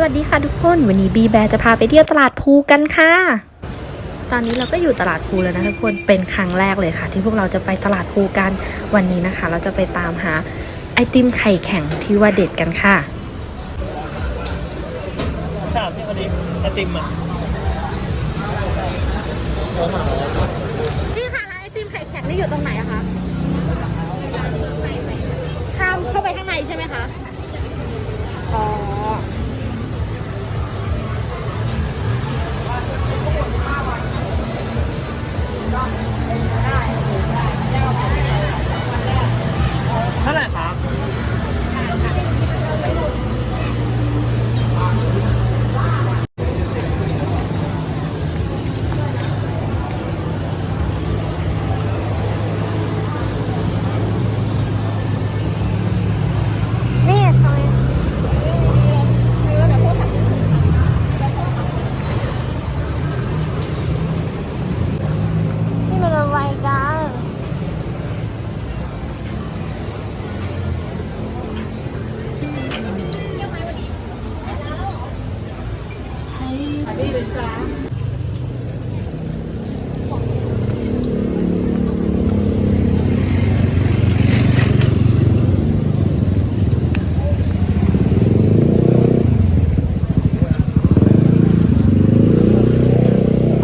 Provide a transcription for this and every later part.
สวัสดีค่ะทุกคนวันนี้บีแบร์จะพาไปเที่ยวตลาดภูกันค่ะ ตอนนี้เราก็อยู่ตลาดภูแล้วนะทุกคนเป็นครั้งแรกเลยค่ะ ที่พวกเราจะไปตลาดภูกันวันนี้นะคะ เราจะไปตามหาไอติมไข่แข็งที่ว่าเด็ดกันค่ะถามที่พอดีไอติมอะนี่ค่ะร้านไอติมไข่แข็งนี่อยู่ตรงไหนอะคะข้ามเข้าไปข้างในใช่ไหมคะอ๋อ เท่าไหร่ครับ นี่ทำไมนี่มันอะไรกัน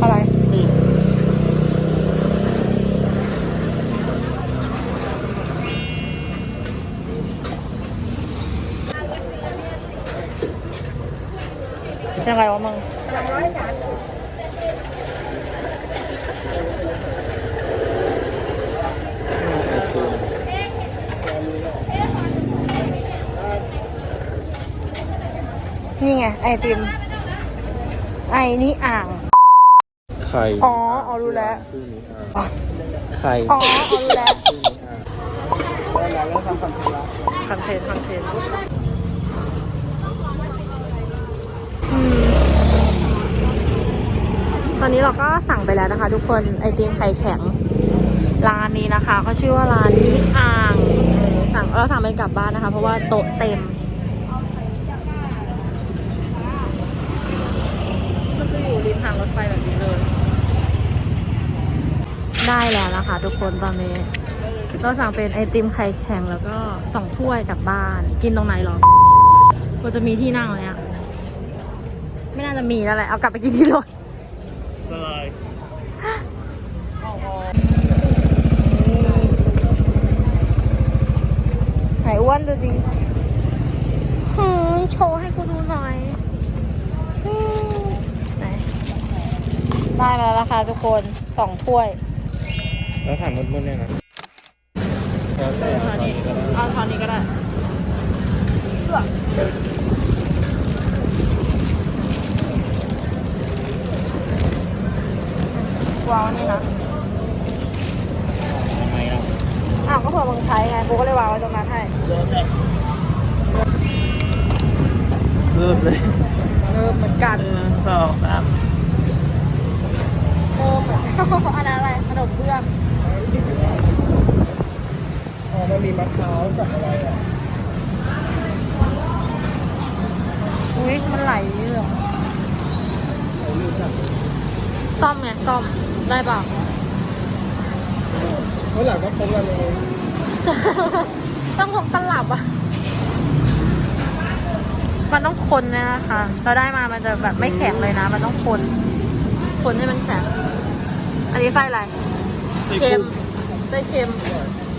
อะไร ยังไงวะมึงนี่ไง ไอติม ไอนี่อ่าง ไข่อ๋ออ๋อรู้แล้ว ชื่อนี้อะไข่อ๋อเอารู้แล้วชื่อนี้อะคอนเทนต์คอนเทนต์ ตอนนี้เราก็สั่งไปแล้วนะคะ ทุกคนไอติมไข่แข็งร้านนี้นะคะเขาชื่อว่าร้านนี้อ่างเออสั่งเราสั่งไปกลับบ้านนะคะ เพราะว่าโต๊ะเต็มมันจะอยู่ริมทางรถไฟแบบนี้เลยได้แล้วนะคะ ทุกคนตอนนี้เราสั่งเป็นไอติมไข่แข็งแล้วก็สองถ้วยกลับบ้าน กินตรงไหนหรอก็จะมีที่นั่งเลยอะไม่น่าจะมีแล้วแหละเอากลับไปกินที่รถ ละลายไหนอ้วนดูดิเฮ้ยโชว์ให้กูดูหน่อยอืมไหนได้มาแล้วนะคะทุกคนสองถ้วย แล้วถามมืดๆเนี่ยนะแล้วแต่เอาตอนนี้ก็ได้ เอาเท่านี้ก็ได้ วางไว้นี่นะทำไมล่ะอ้าวก็เผื่อมึงใช้ไง กูก็เลยวางไว้ตรงนั้นให้เริ่มเลยเริ่มเลยเออเหมือนกันหนึ่งสองสามเออเหมือนอันนั้นอะไรขนมเบื้องอ๋อมันมีมะพร้าวกับอะไรอะอุ้ยมันไหลเลยเหรอซ่อมไงซ่อม ได้เปล่าเมื่อหลังก็พบกันเลยต้องพกตลับอะ มันต้องคนเนยนะคะเราได้มามันจะแบบไม่แข็งเลยนะ มันต้องคน คนให้มันแข็ง อันนี้ไส้อะไร เค็มไส้เค็ม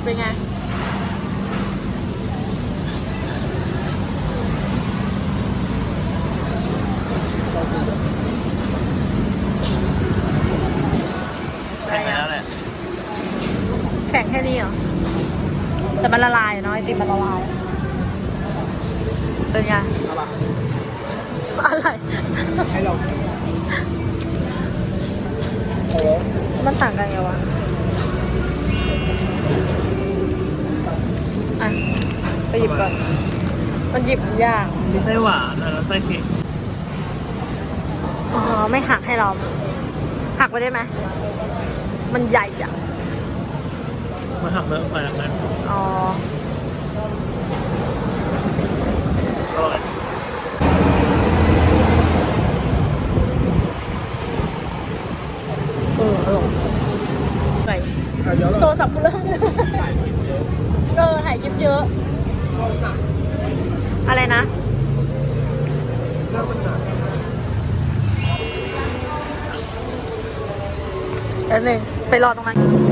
เป็นไง ใช่แล้วแหละ แข็งแค่นี้เหรอแต่มันละลายเนาะไอติมมันละลาย เป็นไง อะไร ให้เราโอ้มันต่างกันไงวะ อะ ไปหยิบก่อน มันหยิบยาก มีไส้หวานแล้วไส้เค็มอ๋อ ไม่หักให้เรา หักไปได้ไหม มันใหญ่อะ มาขับรถไปแล้วนั้นอ๋ออรอยเออไม่ะเว์ราโทรศัพท์กูเริ่มเออถ่ายคลิปเยอะ อะไรนะ อันหนึ่งไปรอตรงนั้น